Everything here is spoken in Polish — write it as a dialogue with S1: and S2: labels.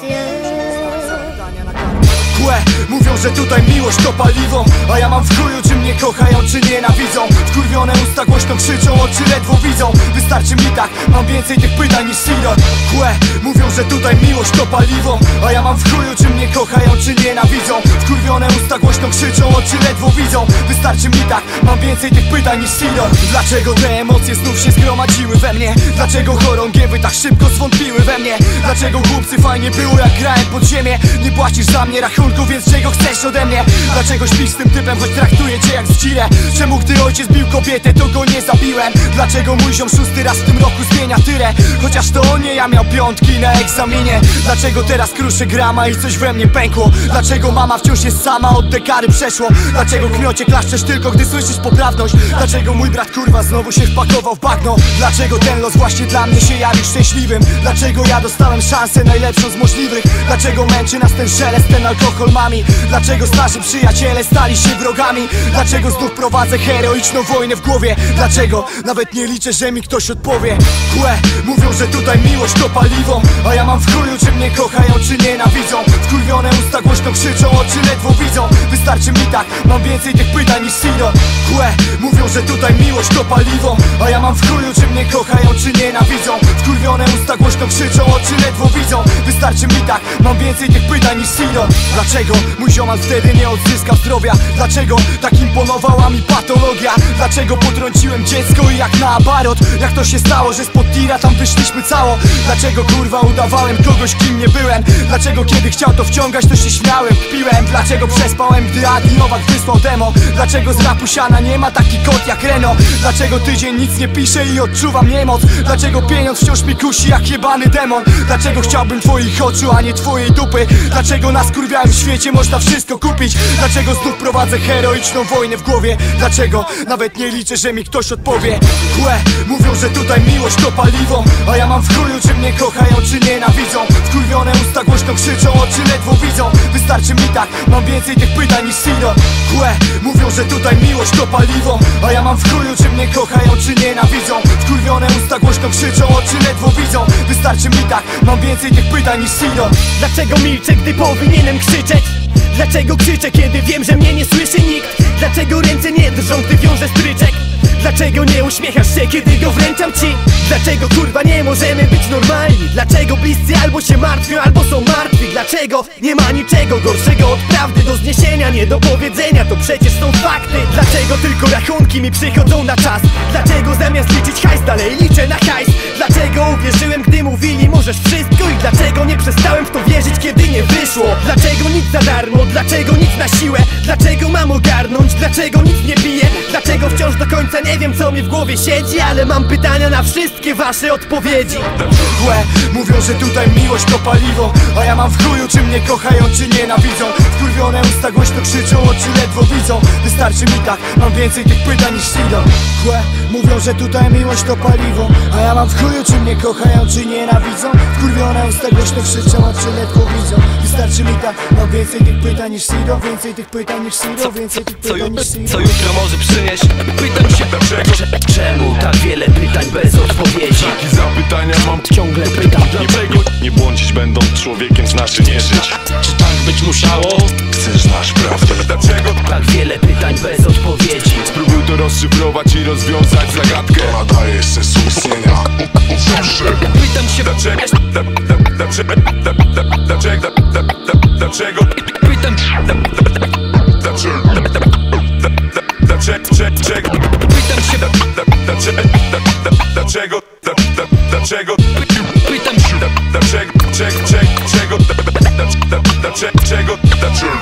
S1: Kłe, mówią, że tutaj miłość to paliwo A ja mam w chuju, czy mnie kochają, czy nienawidzą. Wkurwione usta głośno krzyczą, oczy ledwo widzą. Wystarczy mi tak, mam więcej tych pytań niż Siro Kłe, mówią, że tutaj miłość to paliwo A ja mam w chuju, czy mnie kochają, czy nienawidzą. Wkurwione usta głośno krzyczą, oczy ledwo widzą. Wystarczy mi tak, mam więcej tych pytań niż Siro Dlaczego te emocje znów się zgromadziły we mnie? Dlaczego chorągiewy tak szybko zwątpiły we mnie? Dlaczego głupcy fajnie było jak grałem pod ziemię? Nie płacisz za mnie rachunku, więc czego chcesz ode mnie? Dlaczego śpisz z tym typem, choć traktuję cię jak zdzirę? Czemu gdy ojciec bił kobietę, to go nie zabiłem? Dlaczego mój ziom szósty raz w tym roku zmienia tyrę? Chociaż to nie ja miał piątki na egzaminie Dlaczego teraz kruszy grama i coś we mnie pękło? Dlaczego mama wciąż jest sama, od dekary przeszło? Dlaczego kmiocie klaszczesz tylko, gdy słyszysz poprawność? Dlaczego mój brat kurwa znowu się wpakował w bagno? Dlaczego ten los właśnie dla mnie się jawi szczęśliwym? Dlaczego ja dostałem szansę najlepszą z możliwych? Dlaczego męczy nas ten szelest, ten alkohol mami? Dlaczego starzy przyjaciele stali się wrogami? Dlaczego znów prowadzę heroiczną wojnę w głowie? Dlaczego nawet nie liczę, że mi ktoś odpowie? Kłe, mówią, że tutaj miłość to paliwo A ja mam w chuju, czy mnie kochają, czy nienawidzą Wkurwione usta głośno krzyczą, oczy ledwo widzą Wystarczy mi tak, mam więcej tych pytań niż Sino Kłe, mówią, że tutaj miłość to paliwo A ja mam w chuju, czy mnie kochają, czy nienawidzą Wkurwione usta głośno krzyczą, oczy ledwo widzą Wystarczy mi tak, mam więcej tych pytań niż Sino Dlaczego mój ziomal wtedy nie odzyskał zdrowia? Dlaczego tak imponowała mi patologia? Dlaczego potrąciłem dziecko i jak na abarot? Jak to się stało, że spod tira tam wyszliśmy cało? Dlaczego kurwa udawałem kogoś kim nie byłem? Dlaczego kiedy chciał to wciągać to się śmiałem, kpiłem? Dlaczego przespałem gdy Adi Nowak wysłał demo? Dlaczego z rapu siana nie ma taki kot jak Reno? Dlaczego tydzień nic nie pisze i odczuwam niemoc? Dlaczego pieniądz wciąż mi kusi jak jebany demon? Dlaczego chciałbym twoich oczu, a nie twojej dupy? Dlaczego na skurwiałym świecie można wszystko kupić? Dlaczego znów prowadzę heroiczną wojnę w głowie? Dlaczego nawet nie liczę, że mi ktoś odpowie? Kłe, mówią, że tutaj miłość to paliwo A ja mam w chuju, czy mnie kochają, czy nienawidzą Wkurwione usta głośno krzyczą, oczy ledwo widzą Wystarczy mi tak, mam więcej tych pytań niż Sino Kłe, mówią, że tutaj miłość to paliwo A ja mam w chuju, czy mnie kochają, czy nienawidzą Wkurwione usta głośno krzyczą, oczy ledwo widzą Wystarczy mi tak, mam więcej tych pytań niż Sino
S2: Dlaczego milczę, gdy powinienem krzyczeć? Dlaczego krzyczę, kiedy wiem, że mnie nie słyszy nikt? Dlaczego ręce nie drżą, gdy wiążę stryczek? Dlaczego nie uśmiechasz się, kiedy go wręczam ci? Dlaczego kurwa nie możemy być normalni? Dlaczego bliscy albo się martwią, albo są martwi? Dlaczego nie ma niczego gorszego od prawdy do zniesienia, nie do powiedzenia? To przecież są fakty Dlaczego tylko rachunki mi przychodzą na czas? Dlaczego zamiast liczyć hajs dalej liczę na hajs? Dlaczego uwierzyłem, gdy mówili możesz wszystko? I dlaczego nie przestałem w to wierzyć, kiedy nie wyszło? Dlaczego nic za darmo? Dlaczego nic na siłę? Dlaczego mam ogarnąć? Dlaczego nic nie piję? Dlaczego wciąż do końca nie wiem co mi w głowie siedzi? Ale mam pytania na wszystkie wasze odpowiedzi.
S1: Kłe, mówią, że tutaj miłość to paliwo A ja mam w chuju, czy mnie kochają, czy nienawidzą. Wkurwione usta głośno krzyczą, oczy ledwo widzą. Wystarczy mi tak, mam więcej tych pytań niż Sido Kłe, mówią, że tutaj miłość to paliwo A ja mam w chuju, czy mnie kochają, czy nienawidzą. Wkurwione usta głośno krzyczą, oczy ledwo widzą. Wystarczy mi tak, mam więcej tych pytań niż Sido Więcej tych pytań niż Sido, więcej tych
S3: Co,
S1: pytań niż Sido
S3: co jutro może przynieść? Pytam się dlaczego Czemu tak wiele pytań bez odpowiedzi?
S4: I zapytania mam
S3: Ciągle pytam
S4: nie
S3: dlaczego
S4: Nie błądzić będąc człowiekiem znaczy nie żyć
S3: Czy tak być musiało?
S4: Chcesz znasz prawdę Dlaczego?
S3: Tak wiele pytań bez odpowiedzi
S4: Spróbuj to rozszyfrować i rozwiązać zagadkę To nadaje sens istnienia
S3: Pytam się
S4: Dlaczego? Dlaczego? Dlaczego? Dlaczego?
S3: Pytam
S4: Dlaczego? Dlaczego? Dlaczego?
S3: Pytam się
S4: Dlaczego? Dlaczego? Dlaczego?
S3: Pytam się
S4: Dlaczego? Czego? Czego? Czego? Da- da- da- Dlaczego? Dlaczego?